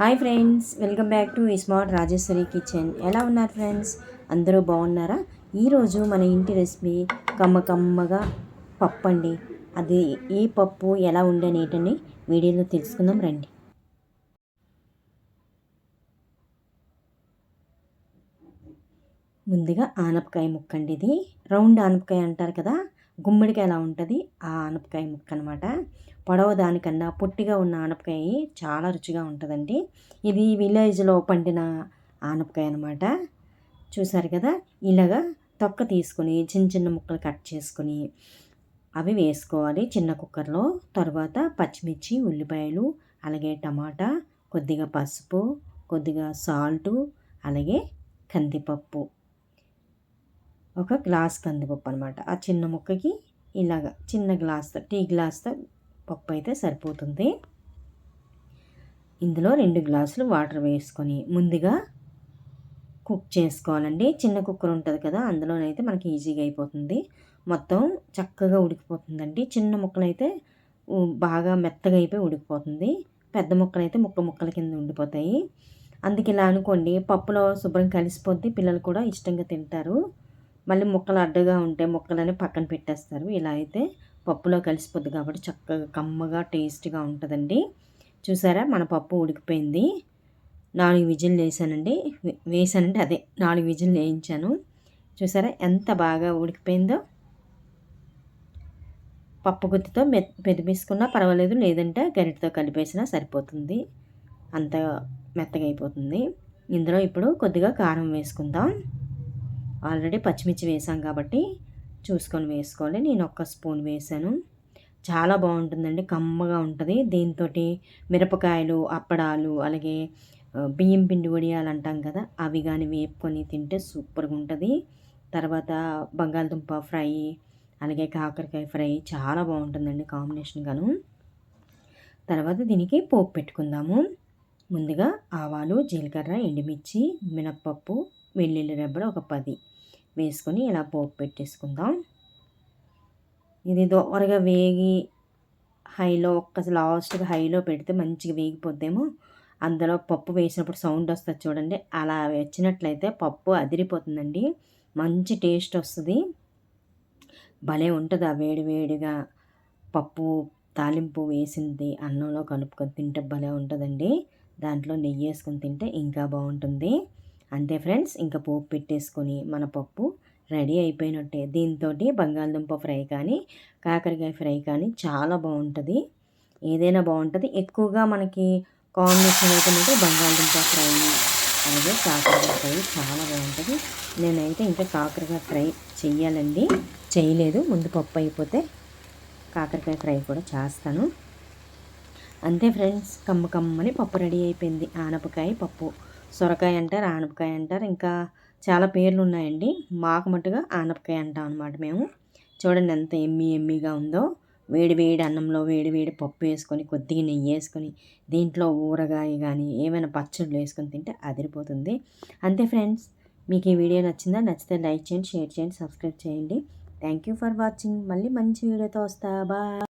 Hi friends welcome back to smart Rajeshwari kitchen. ఎలా ఉన్నారు friends? అందరూ బాగున్నారా? ఈరోజు మన ఇంటి రెసిపీ కమ్మ కమ్మగా పప్పు అండి అది ఈ పప్పు ఎలా ఉండనేటని వీడియోలో తెలుసుకుందాం రండి. ముందుగా ఆనపకాయ ముక్క అండి ఇది రౌండ్ ఆనపకాయ అంటారు కదా గుమ్మడికాయ ఎలా ఉంటుంది ఆ ఆనపకాయ ముక్క అనమాట పొడవ దానికన్నా పొట్టిగా ఉన్న ఆనపకాయ చాలా రుచిగా ఉంటుందండి. ఇది విలేజ్లో పండిన ఆనపకాయ అనమాట. చూసారు కదా? ఇలాగా తొక్క తీసుకొని చిన్న చిన్న ముక్కలు కట్ చేసుకొని అవి వేసుకోవాలి చిన్న కుక్కర్లో. తర్వాత పచ్చిమిర్చి ఉల్లిపాయలు అలాగే టమాటా కొద్దిగా పసుపు కొద్దిగా సాల్టు అలాగే కందిపప్పు. ఒక గ్లాస్ కందిపప్పు అనమాట ఆ చిన్న ముక్కకి ఇలాగ చిన్న గ్లాస్తో టీ గ్లాస్తో పప్పు అయితే సరిపోతుంది. ఇందులో రెండు గ్లాసులు వాటర్ వేసుకొని ముందుగా కుక్ చేసుకోవాలండి. చిన్న కుక్కర్ ఉంటుంది కదా అందులోనైతే మనకి ఈజీగా అయిపోతుంది. మొత్తం చక్కగా ఉడికిపోతుందండి. చిన్న ముక్కలు అయితే బాగా మెత్తగా అయిపోయి ఉడికిపోతుంది. పెద్ద ముక్కలు అయితే ముక్క ముక్కల కింద ఉండిపోతాయి. అందుకే ఇలా అనుకోండి పప్పులో శుభ్రం కలిసిపోద్ది పిల్లలు కూడా ఇష్టంగా తింటారు. మళ్ళీ ముక్కలు అడ్డగా ఉంటే ముక్కలని పక్కన పెట్టేస్తారు. ఇలా అయితే పప్పులో కలిసిపోద్ది కాబట్టి చక్కగా కమ్మగా టేస్ట్గా ఉంటుందండి. చూసారా మన పప్పు ఉడికిపోయింది. నాలుగు విజిల్లు వేసానండి. వేసానంటే అదే నాలుగు విజిల్లు వేయించాను. చూసారా ఎంత బాగా ఉడికిపోయిందో. పప్పు గుత్తితో మె మెదిపేసుకున్నా పర్వాలేదు లేదంటే గరిటతో కలిపేసినా సరిపోతుంది. అంత మెత్తగా అయిపోతుంది. ఇందులో ఇప్పుడు కొద్దిగా కారం వేసుకుందాం. ఆల్రెడీ పచ్చిమిర్చి వేసాం కాబట్టి చూసుకొని వేసుకోవాలి. నేను ఒక్క స్పూన్ వేసాను. చాలా బాగుంటుందండి. కమ్మగా ఉంటుంది. దీంతో మిరపకాయలు అప్పడాలు అలాగే బియ్యం పిండి వడియాలు అంటాం కదా అవి కానీ వేపుకొని తింటే సూపర్గా ఉంటుంది. తర్వాత బంగాళదుంప ఫ్రై అలాగే కాకరకాయ ఫ్రై చాలా బాగుంటుందండి కాంబినేషన్ గాను. తర్వాత దీనికి పోపు పెట్టుకుందాము. ముందుగా ఆవాలు జీలకర్ర ఎండుమిర్చి మినప్పప్పు వెల్లుల్లి రెబ్బలు ఒక పది. వేసుకొని ఇలా పోపు పెట్టేసుకుందాం. ఇది దోరగా వేగి హైలో ఒక్క లాస్ట్గా హైలో పెడితే మంచిగా వేగిపోద్దేమో. అందులో పప్పు వేసినప్పుడు సౌండ్ వస్తుంది చూడండి. అలా వచ్చినట్లయితే పప్పు అదిరిపోతుందండి. మంచి టేస్ట్ వస్తుంది. భలే ఉంటుంది ఆ వేడి వేడిగా పప్పు తాలింపు వేసింది అన్నంలో కలుపుకొని తింటే భలే ఉంటుందండి. దాంట్లో నెయ్యి వేసుకొని తింటే ఇంకా బాగుంటుంది. అంతే ఫ్రెండ్స్ ఇంకా పోపు పెట్టేసుకొని మన పప్పు రెడీ అయిపోయినట్టే. దీంతో బంగాళదుంప ఫ్రై కానీ కాకరకాయ ఫ్రై కానీ చాలా బాగుంటుంది. ఏదైనా బాగుంటుంది. ఎక్కువగా మనకి కాంబినేషన్ అయితే బంగాళదుంప ఫ్రై అలాగే కాకరకాయ ఫ్రై చాలా బాగుంటుంది. నేనైతే ఇంకా కాకరకాయ ఫ్రై చెయ్యాలండి. చేయలేదు ముందు పప్పు అయిపోతే కాకరకాయ ఫ్రై కూడా చేస్తాను. అంతే ఫ్రెండ్స్ కమ్మ కమ్మని పప్పు రెడీ అయిపోయింది. ఆనపకాయ పప్పు. సొరకాయ అంటారు ఆనపకాయ అంటారు ఇంకా చాలా పేర్లు ఉన్నాయండి. మాకు మటుగా ఆనపకాయ అంటాం అనమాట మేము. చూడండి ఎంత ఎమ్మి ఎమ్మిగా ఉందో. వేడి వేడి అన్నంలో వేడి వేడి పప్పు వేసుకొని కొద్దిగా నెయ్యి వేసుకొని దీంట్లో ఊరగాయ కానీ ఏమైనా పచ్చళ్ళు వేసుకొని తింటే అదిరిపోతుంది. అంతే ఫ్రెండ్స్ మీకు ఈ వీడియో నచ్చిందా? నచ్చితే లైక్ చేయండి షేర్ చేయండి సబ్స్క్రైబ్ చేయండి. Thank you for watching. మళ్ళీ మంచి వీడియోతో వస్తా. బా